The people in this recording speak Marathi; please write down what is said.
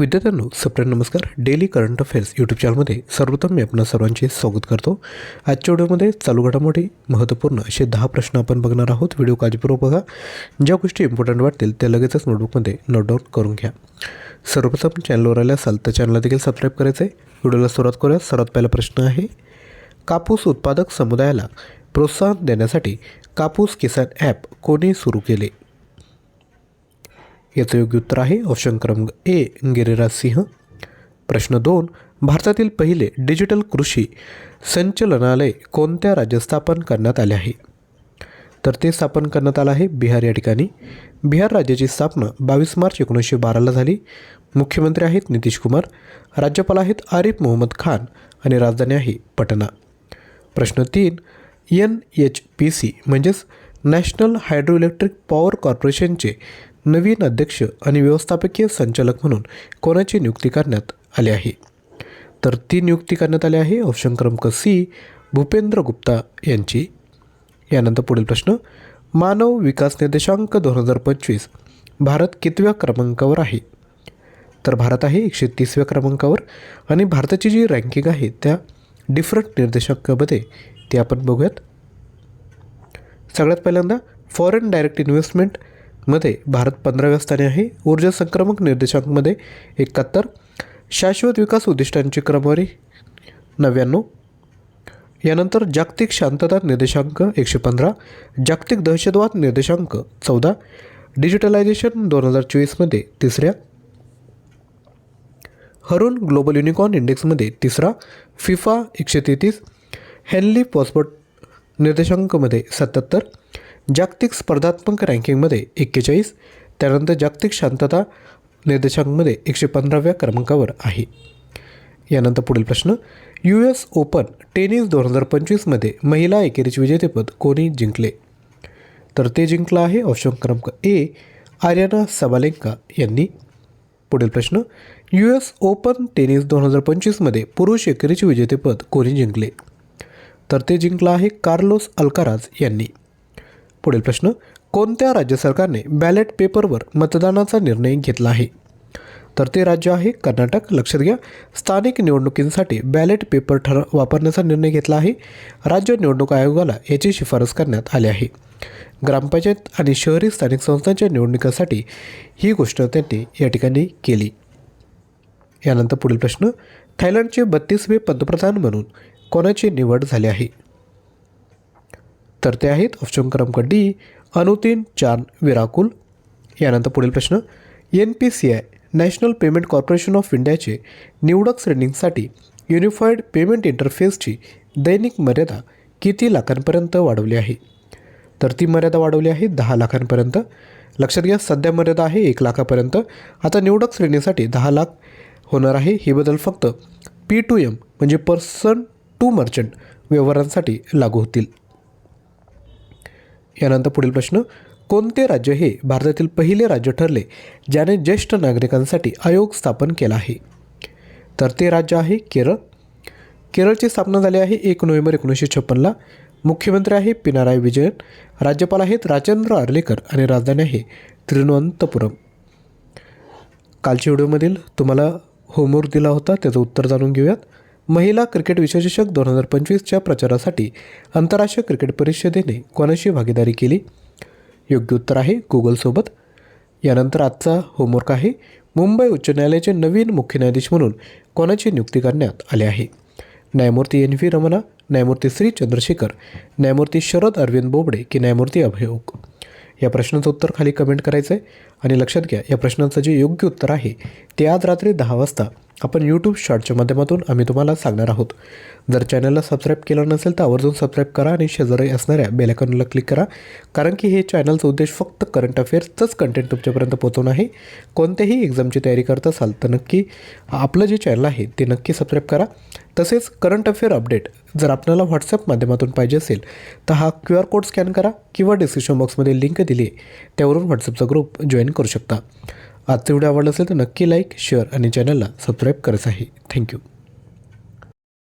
विद्यार्थ्यांनो सप्रेम नमस्कार. डेली करंट अफेअर्स यूट्यूब चॅनलमध्ये सर्वप्रथम मी आपणा सर्वांचे स्वागत करतो. आजच्या व्हिडिओमध्ये चालू घडामोडी महत्त्वपूर्ण असे दहा प्रश्न आपण बघणार आहोत. व्हिडिओ काळजीपूर्वक बघा. ज्या गोष्टी इम्पॉर्टंट वाटतील त्या लगेचच नोटबुकमध्ये नोट डाऊन करून घ्या. सर्वप्रथम चॅनलवर आले असाल तर चॅनलला देखील सबस्क्राईब करायचं आहे व्हिडिओला सुरुवात करूया. सर्वात पहिला प्रश्न आहे कापूस उत्पादक समुदायाला प्रोत्साहन देण्यासाठी कापूस किसान ॲप कोणी सुरू केले? याचं योग्य उत्तर आहे ऑप्शन क्रमांक ए गिरिराज सिंह. प्रश्न दोन भारतातील पहिले डिजिटल कृषी संचलनालय कोणत्या राज्यात स्थापन करण्यात आले आहे? तर ते स्थापन करण्यात आलं आहे बिहार या ठिकाणी. बिहार राज्याची स्थापना बावीस मार्च एकोणीसशे बाराला झाली. मुख्यमंत्री आहेत नितीश कुमार राज्यपाल आहेत आरिफ मोहम्मद खान आणि राजधानी आहे पटना. प्रश्न तीन एन एच पी सी म्हणजेच नॅशनल हायड्रो इलेक्ट्रिक पॉवर कॉर्पोरेशनचे नवीन अध्यक्ष आणि व्यवस्थापकीय संचालक म्हणून कोणाची नियुक्ती करण्यात आली आहे? तर ती नियुक्ती करण्यात आली आहे ऑप्शन क्रमांक सी भूपेंद्र गुप्ता यांची. यानंतर पुढील प्रश्न मानव विकास निर्देशांक दोन हजार पंचवीस भारत कितव्या क्रमांकावर आहे? तर भारत आहे एकशे तीसव्या क्रमांकावर आणि भारताची जी रँकिंग आहे त्या डिफरंट निर्देशांकामध्ये ते आपण बघूयात. सगळ्यात पहिल्यांदा फॉरेन डायरेक्ट इन्व्हेस्टमेंट निर्देशांकमध्ये भारत पंधराव्या स्थानी आहे. ऊर्जा संक्रमक निर्देशांकमध्ये एकाहत्तर. शाश्वत विकास उद्दिष्टांची क्रमवारी नव्याण्णव. यानंतर जागतिक शांतता निर्देशांक एकशे पंधरा. जागतिक दहशतवाद निर्देशांक चौदा. डिजिटलायझेशन दोन हजार चोवीसमध्ये तिसऱ्या. हरून ग्लोबल युनिकॉर्न इंडेक्समध्ये तिसरा. फिफा एकशे तेहतीस. हेनली पॉस्पोर्ट निर्देशांकमध्ये सत्याहत्तर. जागतिक स्पर्धात्मक रँकिंगमध्ये एक्केचाळीस त्यानंतर जागतिक शांतता निर्देशांकमध्ये एकशे पंधराव्या क्रमांकावर आहे. यानंतर पुढील प्रश्न यू एस ओपन टेनिस दोन हजार पंचवीसमध्ये महिला एकेरीचे विजेतेपद कोणी जिंकले? तर ते जिंकलं आहे ऑप्शन क्रमांक ए आर्याना सबालेंका यांनी. पुढील प्रश्न यू एस ओपन टेनिस दोन हजार पंचवीसमध्ये पुरुष एकेरीचे विजेतेपद कोणी जिंकले? तर ते जिंकलं आहे कार्लोस अल्काराज यांनी. पुढील प्रश्न कोणत्या राज्य सरकारने बॅलेट पेपरवर मतदानाचा निर्णय घेतला आहे? तर ते राज्य आहे कर्नाटक. लक्षात घ्या स्थानिक निवडणुकींसाठी बॅलेट पेपर ठर वापरण्याचा निर्णय घेतला आहे. राज्य निवडणूक आयोगाला याची शिफारस करण्यात आली आहे. ग्रामपंचायत आणि शहरी स्थानिक संस्थांच्या निवडणुकीसाठी ही गोष्ट त्यांनी या ठिकाणी केली. यानंतर पुढील प्रश्न थायलंडचे बत्तीसवे पंतप्रधान म्हणून कोणाची निवड झाली आहे? तर ते आहेत ऑप्शन क्रमांक डी अनुतीन चान विराकुल. यानंतर पुढील प्रश्न N P C I national payment corporation of इंडियाचे निवडक श्रेणींसाठी युनिफाईड पेमेंट इंटरफेसची दैनिक मर्यादा किती लाखांपर्यंत वाढवली आहे? तर ती मर्यादा वाढवली आहे दहा लाखांपर्यंत. लक्षात घ्या सध्या मर्यादा आहे एक लाखापर्यंत. आता निवडक श्रेणीसाठी दहा लाख होणार आहे. हे बदल फक्त पी टू एम म्हणजे पर्सन टू मर्चंट व्यवहारांसाठी लागू होतील. यानंतर पुढील प्रश्न कोणते राज्य हे भारतातील पहिले राज्य ठरले ज्याने ज्येष्ठ नागरिकांसाठी आयोग स्थापन केला आहे? तर ते राज्य आहे केरळ. केरळची स्थापना झाली आहे एक नोव्हेंबर एकोणीसशे छप्पनला. मुख्यमंत्री आहे पिनाराय विजयन. राज्यपाल आहेत राजेंद्र आर्लेकर आणि राजधानी आहे तिरुवनंतपुरम. कालच्या व्हिडिओमधील तुम्हाला होमवर्क दिला होता त्याचं उत्तर जाणून घेऊयात. महिला क्रिकेट विश्वचषक दोन हजार पंचवीसच्या प्रचारासाठी आंतरराष्ट्रीय क्रिकेट परिषदेने कोणाशी भागीदारी केली? योग्य उत्तर आहे गुगलसोबत यानंतर आजचा होमवर्क आहे मुंबई उच्च न्यायालयाचे नवीन मुख्य न्यायाधीश म्हणून कोणाची नियुक्ती करण्यात आली आहे? न्यायमूर्ती एन व्ही रमणा न्यायमूर्ती श्री चंद्रशेखर न्यायमूर्ती शरद अरविंद बोबडे की न्यायमूर्ती अभयोग या प्रश्नाचं उत्तर खाली कमेंट करायचं आहे आणि लक्षात घ्या या प्रश्नाचं जे योग्य उत्तर आहे ते आज रात्री दहा वाजता आपण यूट्यूब शॉर्टच्या माध्यमातून आम्ही तुम्हाला सांगणार आहोत. जर चॅनलला सबस्क्राईब केलं नसेल तर आवर्जून सबस्क्राईब करा आणि शेजारी असणाऱ्या बेलायकॉनला क्लिक करा. कारण की हे चॅनलचा उद्देश फक्त करंट अफेअर्सचंच कंटेंट तुमच्यापर्यंत पोहोचवणं आहे. कोणत्याही एक्झामची तयारी करत असाल तर नक्की आपलं जे चॅनल आहे ते नक्की सबस्क्राईब करा. तसेच करंट अफेअर अपडेट जर आपल्याला व्हॉट्सअप माध्यमातून पाहिजे असेल तर हा क्यू आर कोड स्कॅन करा किंवा डिस्क्रिप्शन बॉक्समध्ये लिंक दिली त्यावरून व्हॉट्सअपचा ग्रुप जॉईन करू शकता. आजचा व्हिडिओ आवडला असेल तर नक्की लाईक शेअर आणि चॅनलला सबस्क्राईब करायचं आहे थँक्यू